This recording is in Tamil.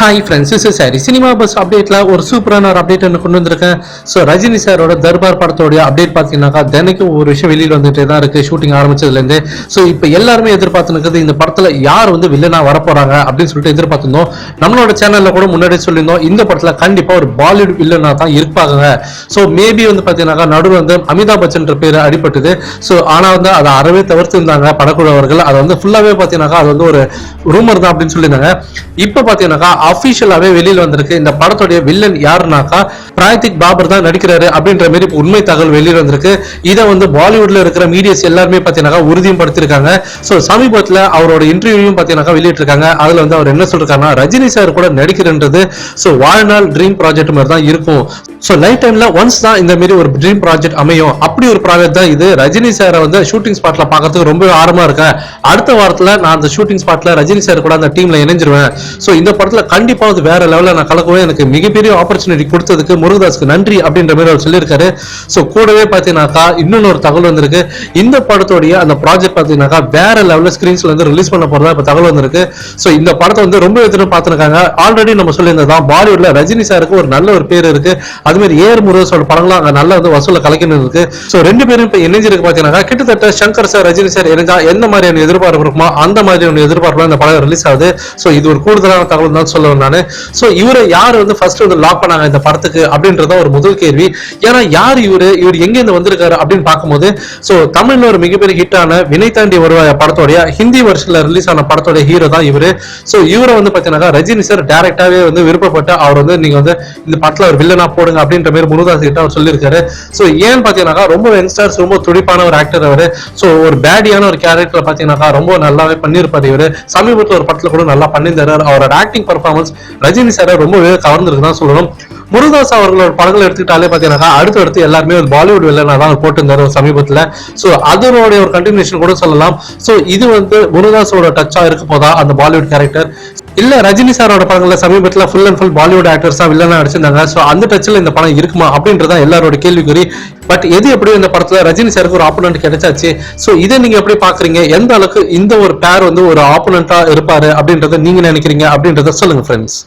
Hi friends is sorry cinema buzz அப்டேட்ல ஒரு சூப்பரான ஒரு அப்டேட் ஒன்று கொண்டு வந்திருக்கேன். ஸோ ரஜினி சாரோட தர்பார் படத்தோடைய அப்டேட் பார்த்தீங்கன்னாக்கா தினைக்கும் ஒரு விஷயம் வெளியில் வந்துட்டே தான் இருக்கு. ஷூட்டிங் ஆரம்பிச்சதுலேருந்து. ஸோ இப்போ எல்லாருமே எதிர்பார்த்துனுக்குது இந்த படத்தில் யார் வந்து வில்லனாக வரப்போறாங்க அப்படின்னு சொல்லிட்டு எதிர்பார்த்துருந்தோம். நம்மளோட சேனலில் கூட முன்னாடி சொல்லியிருந்தோம் இந்த படத்தில் கண்டிப்பாக ஒரு பாலிவுட் வில்லனாக தான் இருப்பாங்க. ஸோ மேபி வந்து பார்த்தீங்கன்னாக்கா நடுவில் வந்து அமிதாப் பச்சன் பேர் அடிபட்டது. ஸோ ஆனால் வந்து அதை அறவே தவிர்த்து இருந்தாங்க படக்குழு அவர்கள். அதை வந்து ஃபுல்லாகவே பார்த்தீங்கன்னாக்கா அது வந்து ஒரு ரூமர் தான் அப்படின்னு சொல்லியிருந்தாங்க. இப்போ பார்த்தீங்கன்னாக்கா அஃபிஷியலாவே வெளியில் வந்திருக்கு. இந்த படத்துடைய வில்லன் யாருனாக்கா பிராயத்திக் பாபர் தான் நடிக்கிறாரு அப்படின்ற மாதிரி இப்போ உண்மை தகவல் வெளியில் வந்திருக்கு. இதை வந்து பாலிவுட்ல இருக்கிற மீடியாஸ் எல்லாருமே பார்த்தீங்கன்னாக்கா உறுதியும் படுத்திருக்காங்க ஸோ சமீபத்தில் அவரோட இன்டர்வியூயும் வெளியிட்டு வெளியிட்டிருக்காங்க. அதில் வந்து அவர் என்ன சொல்றாருன்னா ரஜினி சார் கூட நடிக்கிறன்றது ஸோ வாழ்நாள் ட்ரீம் ப்ராஜெக்ட் மாதிரி தான் இருக்கும். ஸோ லைஃப் டைம்ல ஒன்ஸ் தான் இந்த மாதிரி ஒரு ட்ரீம் ப்ராஜெக்ட் அமையும். அப்படி ஒரு ப்ராஜெக்ட் தான் இது. ரஜினி சாரை வந்து ஷூட்டிங் ஸ்பாட்ல பார்க்கறதுக்கு ரொம்ப ஆர்வமா இருக்கேன். அடுத்த வாரத்தில் நான் அந்த ஷூட்டிங் ஸ்பாட்ல ரஜினி சார் கூட அந்த டீம்ல இணைஞ்சிருவேன். ஸோ இந்த படத்துல கண்டிப்பா அது வேற லெவலில் நான் கலக்கவே எனக்கு மிகப்பெரிய ஆப்பர்ச்சுனிட்டி கொடுத்ததுக்கு முருகதாஸ்க்கு நன்றி அப்படின்ற மாதிரி அவர் சொல்லியிருக்காரு. ஸோ கூடவே பார்த்தீங்கன்னாக்கா இன்னொன்று ஒரு தகவல் வந்திருக்கு. இந்த படத்துடைய அந்த ப்ராஜெக்ட் பார்த்தீங்கன்னாக்கா வேற லெவலில் ஸ்கிரீன்ஸ்ல வந்து ரிலீஸ் பண்ண போறதா இப்போ தகவல் வந்திருக்கு. ஸோ இந்த படத்தை வந்து ரொம்ப எதிர்த்து பார்த்துருக்காங்க. ஆல்ரெடி நம்ம சொல்லியிருந்ததான் பாலிவுட்ல ரஜினி சாருக்கு ஒரு நல்ல ஒரு பேர் இருக்கு. அது மாதிரி ஏஆர் முருகேசோட படங்களும் அங்க நல்ல வந்து வசூல கலைக்கணும் இருக்கு. ஸோ ரெண்டு பேரும் இப்போ இணைஞ்சிருக்கு பார்த்தீங்கன்னா கிட்டத்தட்ட சங்கர் சார் ரஜினி சார் இணைஞ்சா எந்த மாதிரியான எதிர்பார்ப்பு இருக்குமோ அந்த மாதிரியான எதிர்பார்ப்பு இந்த படம் ரிலீஸ் ஆகுது. ஸோ இது ஒரு கூடுதலான தகவல் தான் சொல்லுவேன் நான். ஸோ இவரை யார் வந்து ஃபர்ஸ்ட் வந்து லாக் பண்ணாங்க இந்த படத்துக்கு அப்படின்றத ஒரு முதல் கேள்வி. ஏன்னா யார் இவரு? இவர் எங்க இருந்து வந்திருக்காரு அப்படின்னு பார்க்கும்போது ஸோ தமிழ்ல ஒரு மிகப்பெரிய ஹிட்டான வினை தாண்டி வருவாய் படத்தோடைய ஹிந்தி வருஷத்துல ரிலீஸ் ஆன படத்தோட ஹீரோ தான் இவரு. ஸோ இவரை வந்து பார்த்தீங்கன்னா ரஜினி சார் டேரக்டாவே வந்து விருப்பப்பட்டு அவர் வந்து நீங்க வந்து இந்த படத்துல ஒரு வில்லனா போடுங்க அப்படின்ற மாதிரி முருகதாஸ் கிட்ட அவர் சொல்லியிருக்காரு. ஸோ ஏன்னு பார்த்தீங்கன்னாக்கா ரொம்ப யங்ஸ்டர்ஸ் ரொம்ப துடிப்பான ஒரு ஆக்டர் அவர். ஸோ ஒரு பேடியான ஒரு கேரக்டர் பார்த்தீங்கன்னாக்கா ரொம்ப நல்லாவே பண்ணியிருப்பார் இவர். சமீபத்தில் ஒரு படத்தில் கூட நல்லா பண்ணியிருந்தாரு. அவரோட ஆக்டிங் பர்ஃபார்மன்ஸ் ரஜினி சாரை ரொம்பவே கவர்ந்துருக்கு தான் சொல்லணும். முருகதாஸ் அவர்களோட படங்கள் எடுத்துக்கிட்டாலே பார்த்தீங்கன்னா அடுத்து அடுத்து எல்லாருமே ஒரு பாலிவுட் வில்லனா தான் அவர் போட்டிருந்தாரு ஒரு சமீபத்தில். ஸோ அதனுடைய ஒரு கண்டினியூஷன் கூட சொல்லலாம். ஸோ இது வந்து முருகதாஸோட டச்சா இருக்க போதா அந்த பாலிவுட் கேரக்டர் இல்ல ரஜினி சாரோட படங்கள்ல சமீபத்துல full and full Bollywood actors வில்லனா அடிச்சிருந்தாங்க ஸோ அந்த டச்சில் இந்த படம் இருக்குமா அப்படின்றதா எல்லாரோட கேள்விக்குறி. பட் எது எப்படியோ இந்த படத்துல ரஜினி சாருக்கு ஒரு ஆப்போனன்ட் கிடைச்சாச்சு. ஸோ இதை நீங்க எப்படி பாக்குறீங்க? எந்த அளவுக்கு இந்த ஒரு பேர் வந்து ஒரு ஆப்போனண்டா இருப்பாரு அப்படின்றத நீங்க நினைக்கிறீங்க அப்படின்றத சொல்லுங்க ஃப்ரெண்ட்ஸ்